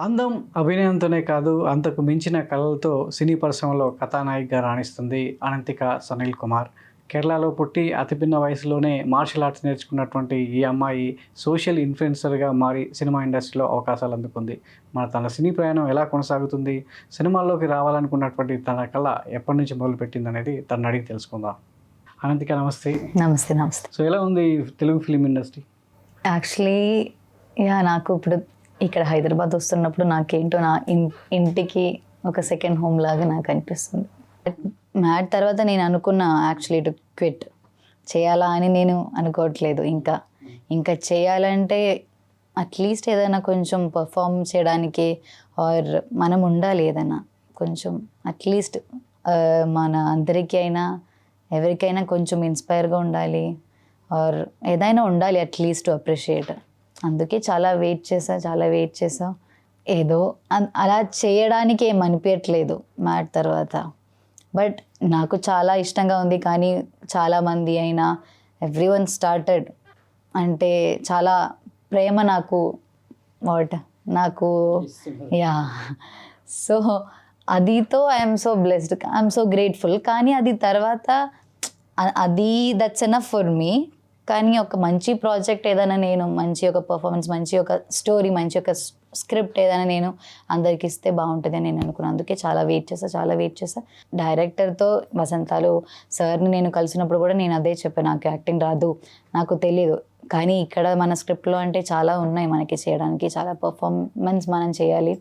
అందం అభినయంతోనే కాదు అంతకు మించిన కళలతో సినీ పరిశ్రమలో కథానాయికగా రాణిస్తుంది అనంతిక సునీల్ కుమార్. కేరళలో పుట్టి అతి పిన్న వయసులోనే మార్షల్ ఆర్ట్స్ నేర్చుకున్నటువంటి ఈ అమ్మాయి సోషల్ ఇన్ఫ్లుయెన్సర్గా మారి సినిమా ఇండస్ట్రీలో అవకాశాలు అందుకుంది. మన తన సినీ ప్రయాణం ఎలా కొనసాగుతుంది సినిమాల్లోకి రావాలనుకున్నటువంటి తన కళ ఎప్పటి నుంచి మొదలుపెట్టింది అనేది తను అడిగి తెలుసుకుందాం. అనంతిక నమస్తే. నమస్తే నమస్తే. సో ఎలా ఉంది Telugu film industry? Actually yeah నాకు ఇప్పుడు ఇక్కడ హైదరాబాద్ వస్తున్నప్పుడు నాకేంటో నా ఇంటికి ఒక సెకండ్ హోమ్ లాగా నాకు అనిపిస్తుంది. మ్యాట్ తర్వాత నేను అనుకున్న యాక్చువల్లీ టు క్విట్ చేయాలా అని నేను అనుకోవట్లేదు. ఇంకా ఇంకా చేయాలంటే అట్లీస్ట్ ఏదైనా కొంచెం పర్ఫామ్ చేయడానికి ఆర్ మనం ఉండాలి ఏదైనా. కొంచెం అట్లీస్ట్ uh, మన అందరికీ అయినా ఎవరికైనా కొంచెం ఇన్స్పైర్గా ఉండాలి. ఆర్ ఏదైనా ఉండాలి అట్లీస్ట్ అప్రిషియేట్ అందుకే చాలా వెయిట్ చేసా చాలా వెయిట్ చేసా. ఏదో అన్- అలా చేయడానికి ఏం అనిపించట్లేదు మ్యాట్ తర్వాత. బట్ నాకు చాలా ఇష్టంగా ఉంది కానీ చాలామంది అయినా ఎవ్రీ వన్ స్టార్టెడ్ అంటే చాలా ప్రేమ నాకు వాట్? నాకు yeah. So అదితో I'm so blessed I'm so grateful కానీ అది తర్వాత అది దట్స్ ఎనఫ్ ఫర్ మీ కానీ ఒక మంచి ప్రాజెక్ట్ ఏదైనా నేను మంచి ఒక పర్ఫార్మెన్స్ మంచి ఒక స్టోరీ మంచి ఒక స్క్రిప్ట్ ఏదైనా నేను అందరికి ఇస్తే బాగుంటుంది అని నేను అనుకున్నాను. అందుకే చాలా వెయిట్ చేసా చాలా వెయిట్ చేసా డైరెక్టర్తో వసంతాలు సార్ని నేను కలిసినప్పుడు కూడా నేను అదే చెప్పాను. నాకు యాక్టింగ్ రాదు నాకు తెలియదు కానీ ఇక్కడ మన స్క్రిప్ట్లో అంటే చాలా ఉన్నాయి మనకి చేయడానికి. చాలా పర్ఫార్మెన్స్ మనం చేయాలి.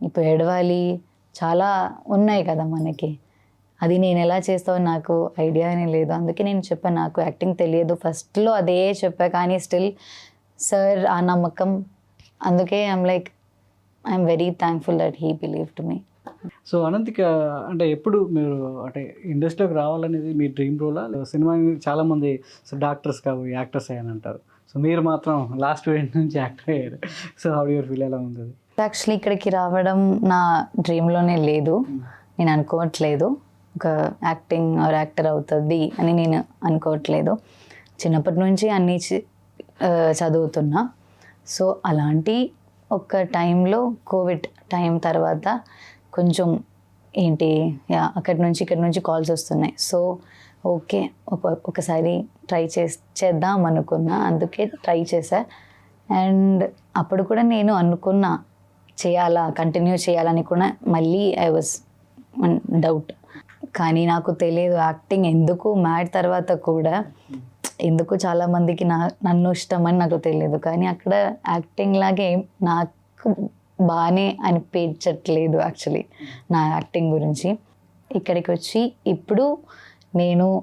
ఇప్పుడు ఎడవాలి చాలా ఉన్నాయి కదా మనకి. అది నేను ఎలా చేస్తావో నాకు ఐడియానే లేదు. అందుకే నేను చెప్పాను నాకు యాక్టింగ్ తెలియదు. ఫస్ట్లో అదే చెప్పా కానీ స్టిల్ సార్ ఆ నమ్మకం. అందుకే I'm like I'm very thankful that he believe to me. So Ananthika అంటే ఎప్పుడు మీరు అంటే ఇండస్ట్రీలోకి రావాలనేది మీ డ్రీమ్ రోలా? సినిమా చాలా మంది సో డాక్టర్స్ కావు యాక్టర్స్ అయ్యాని అంటారు. సో మీరు మాత్రం లాస్ట్ వీక్ నుంచి యాక్టర్ అయ్యారు. సో హౌ యువర్ ఫీల్ ఎలా ఉంది? యాక్చువల్లీ ఇక్కడికి రావడం నా డ్రీమ్లోనే లేదు. నేను అనుకోవట్లేదు. ఒక యాక్టింగ్ ఆర్ యాక్టర్ అవుతుంది అని నేను అనుకోవట్లేదు. చిన్నప్పటి నుంచి అన్నీ చి- చదువుతున్నా. సో అలాంటి ఒక టైంలో కోవిడ్ టైం తర్వాత కొంచెం ఏంటి యా అక్కడి నుంచి ఇక్కడి నుంచి కాల్స్ వస్తున్నాయి. సో ఓకే ఒకసారి ట్రై చే చేద్దాం అనుకున్నా అందుకే ట్రై చేశా. అండ్ అప్పుడు కూడా నేను అనుకున్నా చేయాలా కంటిన్యూ చేయాలని కూడా మళ్ళీ ఐ వాజ్ డౌట్ కానీ నాకు తెలియదు యాక్టింగ్ ఎందుకు మ్యాడ్ తర్వాత కూడా ఎందుకు చాలా మందికి నా నన్ను ఇష్టం అని నాకు తెలియదు కానీ అక్కడ యాక్టింగ్ లాగే నాకు బాగానే అనిపించట్లేదు యాక్చువల్లీ నా యాక్టింగ్ గురించి. ఇక్కడికి వచ్చి ఇప్పుడు నేను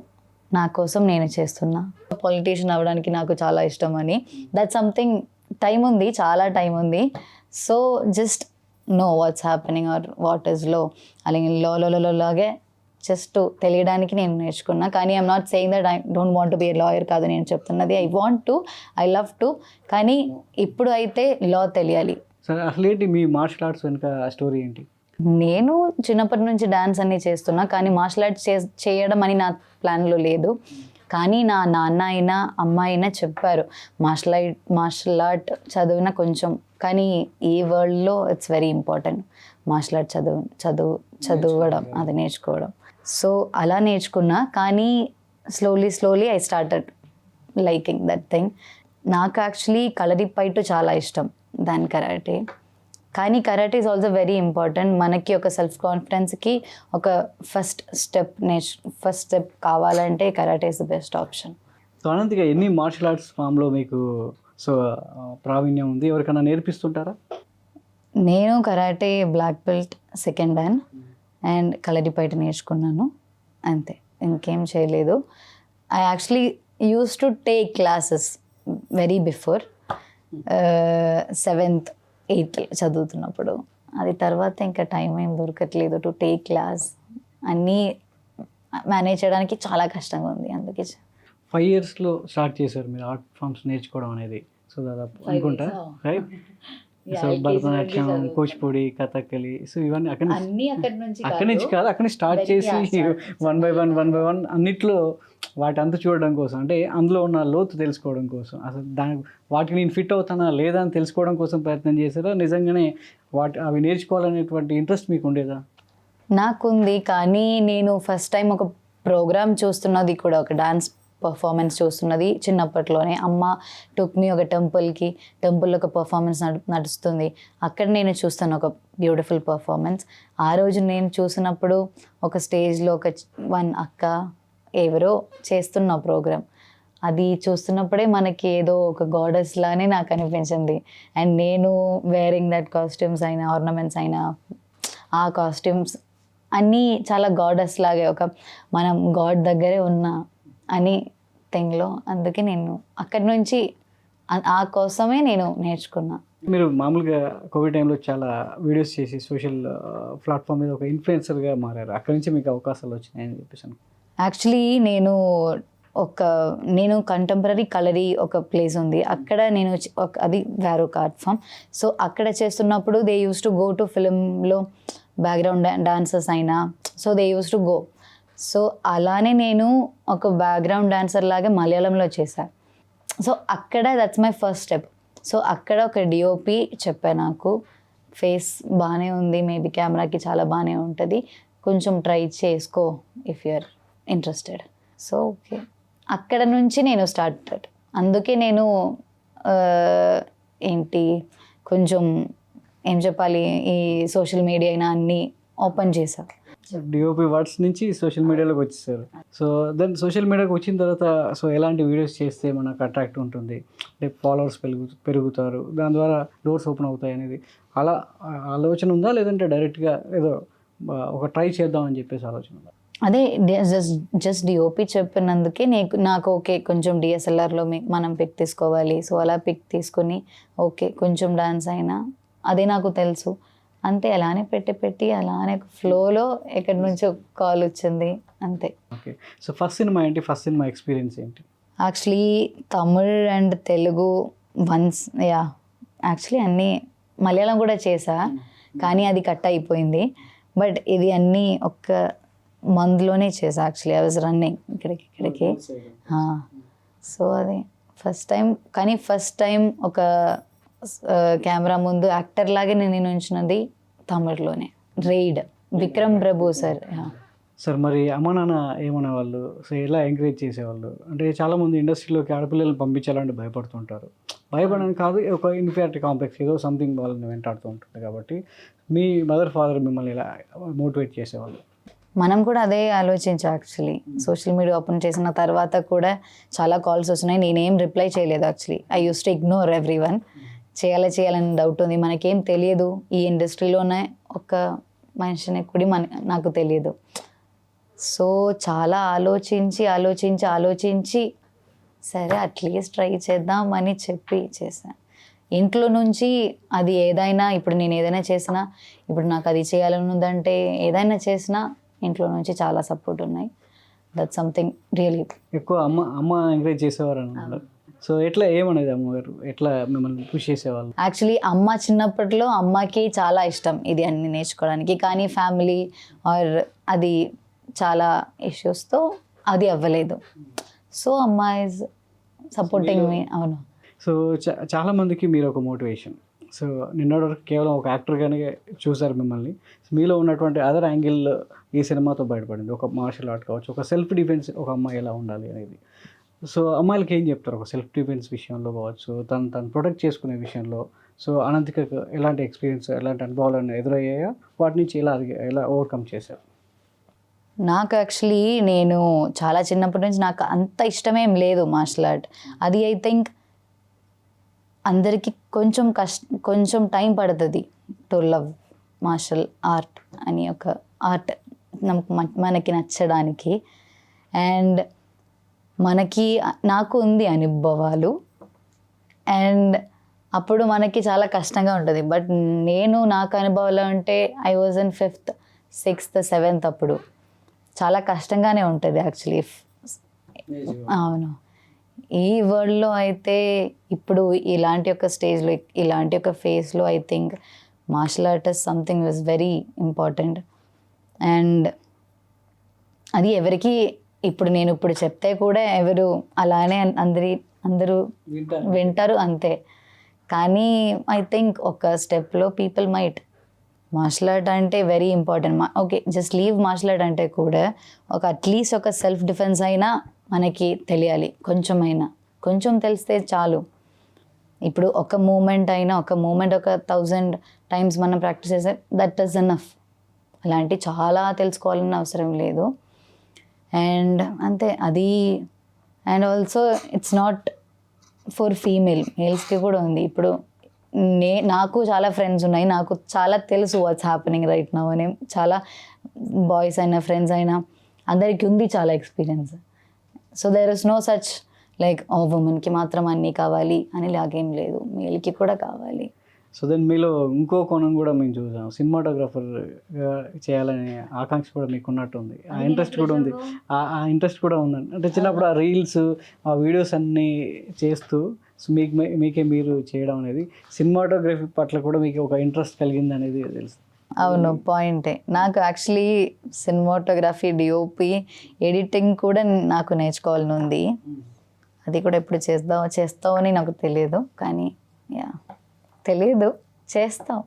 నా కోసం నేను చేస్తున్నా. పొలిటీషియన్ అవ్వడానికి నాకు చాలా ఇష్టం అని. దట్ సంథింగ్ టైం ఉంది చాలా టైం ఉంది. So just know what's happening or what ఇస్లో అలాగే లో లో, లో లాగే జస్ట్ తెలియడానికి నేను నేర్చుకున్నా. కానీ I'm not saying that I don't want to be lawyer కాదు నేను చెప్తున్నది. I want to I love to కానీ ఇప్పుడు అయితే లా తెలియాలి. సరే అసలు ఏంటి మీ మార్షల్ ఆర్ట్స్ వెనుక స్టోరీ ఏంటి? నేను చిన్నప్పటి నుంచి డాన్స్ అన్ని చేస్తున్నా. కానీ మార్షల్ ఆర్ట్స్ చే చేయడం అని నా ప్లాన్లో లేదు. కానీ నా నాన్న అయినా అమ్మ అయినా చెప్పారు. మార్షల్ ఆర్ట్ మార్షల్ ఆర్ట్ చదివిన కొంచెం కానీ ఈ వరల్డ్లో it's very important martial art చదువు చదువు చదవడం అది నేర్చుకోవడం. సో అలా నేర్చుకున్నా కానీ slowly slowly I started liking that thing నాకు యాక్చువల్లీ కలరిపైటు చాలా ఇష్టం దాని కరాటే కానీ karate is also very important మనకి ఒక సెల్ఫ్ కాన్ఫిడెన్స్కి ఒక ఫస్ట్ స్టెప్ నేర్చు ఫస్ట్ స్టెప్ కావాలంటే karate is the best option so Ananthika ఎన్ని మార్షల్ ఆర్ట్స్ ఫామ్లో మీకు సో ప్రావీణ్యం ఉంది? ఎవరికైనా నేర్పిస్తుంటారా? నేను karate black belt second dan and Kalaripayattu నేర్చుకున్నాను. అంతే. ఇంకేం చేయలేదు. I actually use to take classes very before seventh eighth చదువుతున్నప్పుడు. అది తర్వాత ఇంకా టైం ఏం దొరకట్లేదు టు టేక్ క్లాస్ అన్నీ మేనేజ్ చేయడానికి చాలా కష్టంగా ఉంది అందుకే ఫైవ్ ఇయర్స్లో స్టార్ట్ చేశారు మీరు ఆర్ట్ ఫామ్స్ నేర్చుకోవడం అనేది. సో దాదాపు అనుకుంటా. Right so Bharatanatyam Kuchipudi Kathakali so ఇవన్నీ అక్కడి నుంచి అన్ని అక్కడి నుంచి అక్కడి నుంచి కాదు అక్కడి నుంచి స్టార్ట్ చేసి. One by one one by one అన్నిట్లో వాటి అంతా చూడడం కోసం. అంటే అందులో ఉన్న లోతు తెలుసుకోవడం కోసం. అసలు దాని వాటికి నేను ఫిట్ అవుతానా లేదా అని తెలుసుకోవడం కోసం ప్రయత్నం చేశారా? నిజంగానే వాటి అవి నేర్చుకోవాలనేటువంటి ఇంట్రెస్ట్ మీకు ఉండేదా? నాకుంది కానీ నేను ఫస్ట్ టైం ఒక ప్రోగ్రామ్ చూస్తున్నది కూడా ఒక డాన్స్ పర్ఫార్మెన్స్ చూస్తున్నది. చిన్నప్పట్లోనే అమ్మ టుక్ మీ ఒక టెంపుల్కి టెంపుల్లో ఒక పర్ఫార్మెన్స్ నడు నడుస్తుంది. అక్కడ నేను చూస్తాను ఒక బ్యూటిఫుల్ పర్ఫార్మెన్స్ ఆ రోజు నేను చూసినప్పుడు ఒక స్టేజ్లో ఒక వన్ అక్క ఎవరో చేస్తున్న ప్రోగ్రామ్ అది చూస్తున్నప్పుడే మనకి ఏదో ఒక గాడెస్ లానే నాకు అనిపించింది. అండ్ నేను వేరింగ్ దట్ కాస్ట్యూమ్స్ అయినా ఆర్నమెంట్స్ అయినా ఆ కాస్ట్యూమ్స్ అన్నీ చాలా గాడెస్ లాగే ఒక మనం గాడ్ దగ్గరే ఉన్నా అని థింగ్లో అందుకే నేను అక్కడి నుంచి ఆ- కోసమే నేను నేర్చుకున్నా. మీరు మామూలుగా కోవిడ్ టైంలో చాలా వీడియోస్ చేసి సోషల్ ప్లాట్ఫామ్ మీద ఒక ఇన్ఫ్లుయెన్సర్గా మారారు. అక్కడి నుంచి మీకు అవకాశాలు వచ్చినాయని చెప్పేసి. యాక్చువల్లీ నేను ఒక నేను కంటెంపరీ కలరీ ఒక ప్లేస్ ఉంది. అక్కడ నేను అది వేరొక ఆర్ట్ ఫామ్. సో అక్కడ చేస్తున్నప్పుడు they use to go to ఫిలింలో బ్యాక్గ్రౌండ్ డాన్సర్స్ అయినా so they use to go. So అలానే నేను ఒక బ్యాక్గ్రౌండ్ డాన్సర్ లాగా మలయాళంలో చేశాను సో అక్కడ that's my first step so అక్కడ ఒక డిఓపి చెప్పా నాకు ఫేస్ బాగానే ఉంది మేబీ కెమెరాకి చాలా బాగానే ఉంటుంది కొంచెం ట్రై చేసుకో if you're interested so okay. అక్కడ నుంచి నేను స్టార్ట్ అందుకే నేను ఏంటి కొంచెం ఏం చెప్పాలి ఈ సోషల్ మీడియా అయినా అన్నీ ఓపెన్ చేశాను డిఓపి వర్డ్స్ నుంచి సోషల్ మీడియాలోకి వచ్చేసారు. సో దెన్ సోషల్ మీడియాకి వచ్చిన తర్వాత సో ఎలాంటి వీడియోస్ చేస్తే మనకు అట్రాక్ట్ ఉంటుంది? అంటే ఫాలోవర్స్ పెరుగు పెరుగుతారు. దాని ద్వారా డోర్స్ ఓపెన్ అవుతాయి అనేది. అలా ఆలోచన ఉందా? లేదంటే డైరెక్ట్గా ఏదో ఒక ట్రై చేద్దాం అని చెప్పేసి ఆలోచన ఉందా? అదే జస్ట్ జస్ట్ డిఓపి చెప్పినందుకే నీకు నాకు ఓకే కొంచెం డిఎస్ఎల్ఆర్లో మనం పిక్ తీసుకోవాలి. సో అలా పిక్ తీసుకొని ఓకే కొంచెం డాన్స్ అయినా అదే నాకు తెలుసు. అంతే అలానే పెట్టి పెట్టి అలానే ఫ్లోలో ఎక్కడి నుంచో కాల్ వచ్చింది అంతే. ఓకే. సో ఫస్ట్ సినిమా ఏంటి? ఫస్ట్ సినిమా ఎక్స్పీరియన్స్ ఏంటి? Actually Tamil and Telugu once yeah actually అన్నీ మలయాళం కూడా చేసా కానీ అది కట్ అయిపోయింది. బట్ ఇది అన్నీ ఒక్క మంత్లోనే చేసా యాక్చువల్లీ ఐ వాజ్ రన్నింగ్ ఇక్కడికి ఇక్కడికి. సో అది ఫస్ట్ టైం కానీ ఫస్ట్ టైం ఒక కెమెరా ముందు యాక్టర్ లాగే నేను ఉంచినది తమిళ్ళోనే. రైడ్ విక్రమ్ ప్రభు సార్ సార్ మరి అమ్మ నాన్న ఏమనేవాళ్ళు? సో ఎలా ఎంకరేజ్ చేసేవాళ్ళు? అంటే చాలామంది ఇండస్ట్రీలోకి ఆడపిల్లలు పంపించాలంటే భయపడుతుంటారు. భయపడడం కాదు ఒక ఇన్ఫియారిటీ కాంప్లెక్స్ ఏదో సంథింగ్ వాళ్ళని వెంటాడుతూ ఉంటుంది కాబట్టి. మీ మదర్ ఫాదర్ మిమ్మల్ని ఇలా మోటివేట్ చేసేవాళ్ళు? మనం కూడా అదే ఆలోచించా యాక్చువల్లీ. సోషల్ మీడియా ఓపెన్ చేసిన తర్వాత కూడా చాలా కాల్స్ వచ్చినాయి. నేనేం రిప్లై చేయలేదు actually. I use to ignore every one చేయాలి చేయాలని డౌట్ ఉంది. మనకేం తెలియదు. ఈ ఇండస్ట్రీలోనే ఒక మనిషిని కూడా మన నాకు తెలియదు. సో చాలా ఆలోచించి ఆలోచించి ఆలోచించి సరే అట్లీస్ట్ ట్రై చేద్దాం అని చెప్పి చేశాను ఇంట్లో నుంచి అది ఏదైనా ఇప్పుడు నేను ఏదైనా చేసినా ఇప్పుడు నాకు అది చేయాలని ఉందంటే ఏదైనా చేసినా ఇంట్లో నుంచి చాలా సపోర్ట్ ఉన్నాయి. దట్ సంథింగ్ రియలీ ఎక్కువ అమ్మ అమ్మ ఎంకరేజ్ చేసేవారు అన్నారు సో ఎట్లా ఏమనేది అమ్మగారు? ఎట్లా మిమ్మల్ని పుష్ చేసేవాళ్ళు? యాక్చువల్లీ అమ్మ చిన్నప్పట్లో అమ్మకి చాలా ఇష్టం ఇది అన్ని నేర్చుకోవడానికి. కానీ ఫ్యామిలీ ఆర్ అది చాలా ఇష్యూస్తో అది అవ్వలేదు. సో అమ్మ ఇస్ సపోర్టింగ్ మీ అవును. సో చాలా మందికి మీరు ఒక మోటివేషన్ సో నిన్నటి వరకు కేవలం ఒక యాక్టర్గానే చూసారు మిమ్మల్ని. మీలో ఉన్నటువంటి అదర్ యాంగిల్ ఈ సినిమాతో బయటపడింది. ఒక మార్షల్ ఆర్ట్ కావచ్చు ఒక సెల్ఫ్ డిఫెన్స్ ఒక అమ్మాయి ఎలా ఉండాలి అనేది. సో అమ్మాయిలకి ఏం చెప్తారు? ఒక సెల్ఫ్ డిఫెన్స్ విషయంలో కావచ్చు తను తను ప్రొటెక్ట్ చేసుకునే విషయంలో. సో అనంతికకు ఎలాంటి ఎక్స్పీరియన్స్ ఎలాంటి అనుభవాలు ఎదురయ్యాయో? వాటి నుంచి ఎలా ఎలా ఓవర్కమ్ చేశారు? నాకు యాక్చువల్లీ నేను చాలా చిన్నప్పటి నుంచి నాకు అంత ఇష్టమేం లేదు మార్షల్ ఆర్ట్ అది ఐ థింక్ అందరికీ కొంచెం కష్ట కొంచెం టైం పడుతుంది టు లవ్ మార్షల్ ఆర్ట్ అని ఒక ఆర్ట్ మనకి నచ్చడానికి. అండ్ మనకి నాకు ఉంది అనుభవాలు. అండ్ అప్పుడు మనకి చాలా కష్టంగా ఉంటుంది. బట్ నేను నాకు అనుభవాలు అంటే I was in fifth sixth seventh అప్పుడు. చాలా కష్టంగానే ఉంటుంది యాక్చువల్లీ అవును. ఈ వరల్డ్లో అయితే ఇప్పుడు ఇలాంటి ఒక స్టేజ్లో ఇలాంటి ఒక ఫేస్లో I think martial art is something is very important and అది ఎవరికి ఇప్పుడు నేను ఇప్పుడు చెప్తే కూడా ఎవరు అలానే అందరి అందరూ వింటారు. అంతే. కానీ ఐ థింక్ ఒక స్టెప్లో పీపుల్ మైట్ మార్షల్ ఆర్ట్ అంటే very important okay just leave martial art అంటే కూడా ఒక అట్లీస్ట్ ఒక సెల్ఫ్ డిఫెన్స్ అయినా మనకి తెలియాలి. కొంచెమైనా. కొంచెం తెలిస్తే చాలు. ఇప్పుడు ఒక మూమెంట్ అయినా ఒక మూమెంట్ ఒక థౌజండ్ టైమ్స్ మనం ప్రాక్టీస్ చేస్తే దట్ ఈస్ ఎనఫ్ అలాంటి చాలా తెలుసుకోవాలని అవసరం లేదు. అండ్ అంతే అది. And also it's not for female మేల్స్కి కూడా ఉంది. ఇప్పుడు నే నాకు చాలా ఫ్రెండ్స్ ఉన్నాయి. నాకు చాలా తెలుసు వాట్స్ హ్యాపెనింగ్ రైట్ నవ్ అని. చాలా బాయ్స్ అయినా ఫ్రెండ్స్ అయినా అందరికీ ఉంది చాలా experience. So there is no such like ఓ ఉమెన్కి మాత్రం అన్నీ కావాలి అని లాగేం లేదు. మేల్కి కూడా కావాలి. సో దెన్ మీలో ఇంకో కోణం కూడా మేము చూసాం. సినిమాటోగ్రఫర్ చేయాలనే ఆకాంక్ష కూడా మీకు ఉన్నట్టు ఉంది ఆ ఇంట్రెస్ట్ కూడా ఉంది. ఆ- ఇంట్రెస్ట్ కూడా ఉందండి. అంటే చిన్నప్పుడు ఆ రీల్స్ ఆ వీడియోస్ అన్నీ చేస్తూ సో మీకు మీ- మీకే మీరు చేయడం అనేది సినిమాటోగ్రఫీ పట్ల కూడా మీకు ఒక ఇంట్రెస్ట్ కలిగింది అనేది తెలుసు. అవును పాయింటే. నాకు యాక్చువల్లీ సినిమాటోగ్రఫీ డిఓపి ఎడిటింగ్ కూడా నాకు నేర్చుకోవాలని ఉంది అది కూడా ఎప్పుడు చేద్దాం చేస్తావు అని నాకు తెలియదు. కానీ యా. తెలియదు చేస్తాం.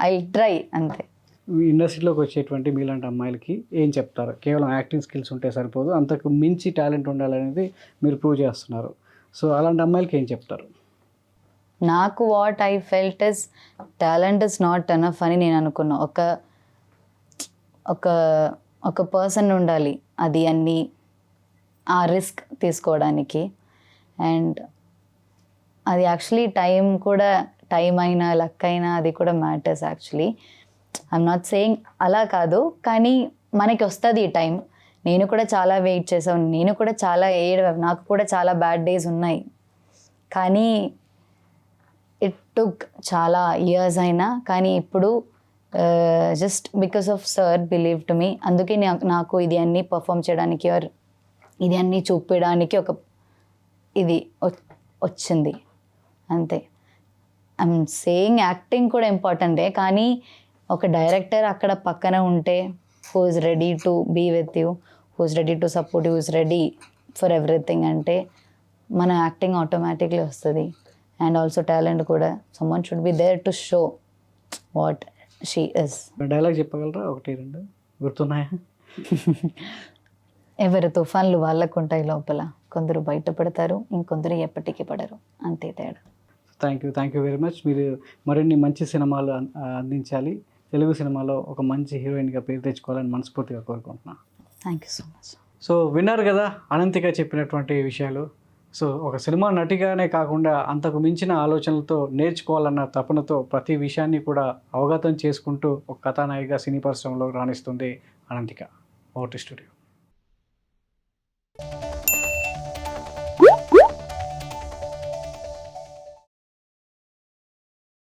ఐ ట్రై అంతే. ఇండస్ట్రీలోకి వచ్చేటువంటి మీలాంటి అమ్మాయిలకి ఏం చెప్తారు? కేవలం యాక్టింగ్ స్కిల్స్ ఉంటే సరిపోదు. అంతకు మించి టాలెంట్ ఉండాలనేది మీరు ప్రూవ్ చేస్తున్నారు. సో అలాంటి అమ్మాయిలకి ఏం చెప్తారు? నాకు what I felt is talent is not enough అని నేను అనుకున్నా. ఒక ఒక ఒక పర్సన్ ఉండాలి. అది అన్ని ఆ రిస్క్ తీసుకోవడానికి. అండ్ అది యాక్చువల్లీ టైం కూడా టైం అయినా లక్ అయినా అది కూడా matters actually I'm not saying అలా కాదు కానీ మనకి వస్తుంది ఈ టైం నేను కూడా చాలా వెయిట్ చేసాను నేను కూడా చాలా ఏడ్ నాకు కూడా చాలా బ్యాడ్ డేస్ ఉన్నాయి. కానీ ఇట్ టుక్ చాలా ఇయర్స్ అయినా కానీ ఇప్పుడు just because of sir believe to me అందుకే నా- నాకు ఇది అన్నీ పర్ఫామ్ చేయడానికి ఆర్ ఇది అన్నీ చూపించడానికి ఒక ఇది వచ్చింది. అంతే. ఐమ్ సేయింగ్ యాక్టింగ్ కూడా ఇంపార్టెంటే కానీ ఒక డైరెక్టర్ అక్కడ పక్కన ఉంటే who is ready to be with you who is ready to support you is ready for everything అంటే మన యాక్టింగ్ ఆటోమేటిక్లీ వస్తుంది. అండ్ ఆల్సో టాలెంట్ కూడా someone should be there to show what she is dialogue చెప్పగలరా? ఒకటి రెండు. గుర్తున్నాయా? ఎవరి తుఫాన్లు వాళ్ళకు ఉంటాయి లోపల. కొందరు బయటపడతారు ఇంకొందరు ఎప్పటికీ పడరు. అంతే తేడా. Thank you thank you very much. మీరు మరిన్ని మంచి సినిమాలు అందించాలి. తెలుగు సినిమాలో ఒక మంచి హీరోయిన్గా పేరు తెచ్చుకోవాలని మనస్ఫూర్తిగా కోరుకుంటున్నాను thank you so much. So విన్నారు కదా అనంతిక చెప్పినటువంటి విషయాలు. సో ఒక సినిమా నటిగానే కాకుండా అంతకు మించిన ఆలోచనలతో నేర్చుకోవాలన్న తపనతో ప్రతి విషయాన్ని కూడా అవగతం చేసుకుంటూ ఒక కథానాయిగా సినీ పరిశ్రమలో రాణిస్తుంది అనంతిక. ఓటి స్టూడియో.